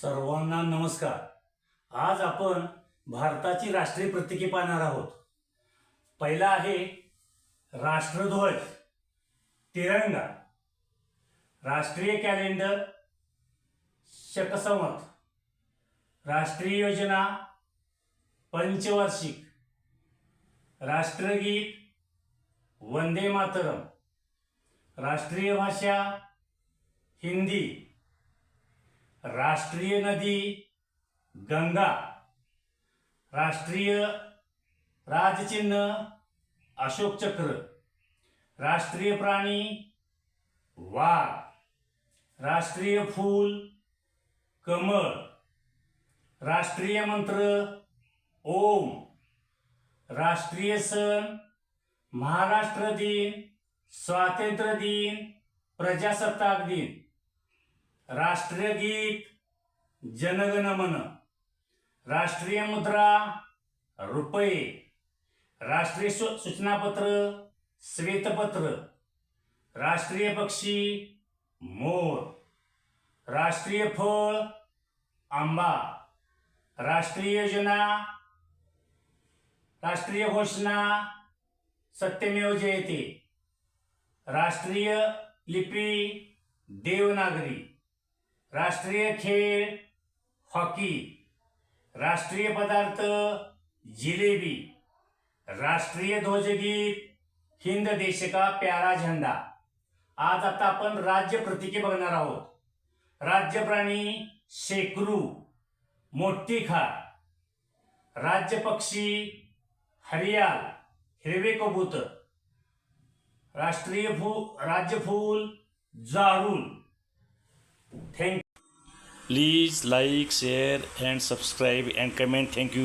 सर्वांना नमस्कार. आज आपण भारताची राष्ट्रीय प्रतीके पाहणार आहोत. पहिला आहे राष्ट्रध्वज तिरंगा. राष्ट्रीय कॅलेंडर शकसंवत राष्ट्रीय योजना पंचवार्षिक. राष्ट्रगीत वंदे मातरम. राष्ट्रीय भाषा हिंदी. राष्ट्रीय नदी गंगा. राष्ट्रीय राजचिन्ह अशोक चक्र. राष्ट्रीय प्राणी वाघ. राष्ट्रीय फूल कमळ. राष्ट्रीय मंत्र ओम. राष्ट्रीय सण महाराष्ट्र दिन स्वातंत्र्य दिन प्रजासत्ताक दिन. राष्ट्रीय गीत जनगण राष्ट्रीय मुद्रा रुपये. राष्ट्रीय सू- सूचनापत्र श्वेतपत्र. राष्ट्रीय पक्षी मोर. राष्ट्रीय फळ आंबा. राष्ट्रीय योजना राष्ट्रीय घोषणा सत्यमेव जयते. राष्ट्रीय लिपी देवनागरी. राष्ट्रीय खेळ हॉकी राष्ट्रीय पदार्थ जिलेबी राष्ट्रीय ध्वजगीत हिंद देश का प्यारा झेंडा. आज आता आपण राज्य प्रतीके बघणार आहोत. राज्य प्राणी शेकरू मोठी खार राज्य पक्षी हरियाल हिरवे कबूतर राष्ट्रीय फू राज्य फूल जारूल. Thank Please like, share, and subscribe and comment. Thank you.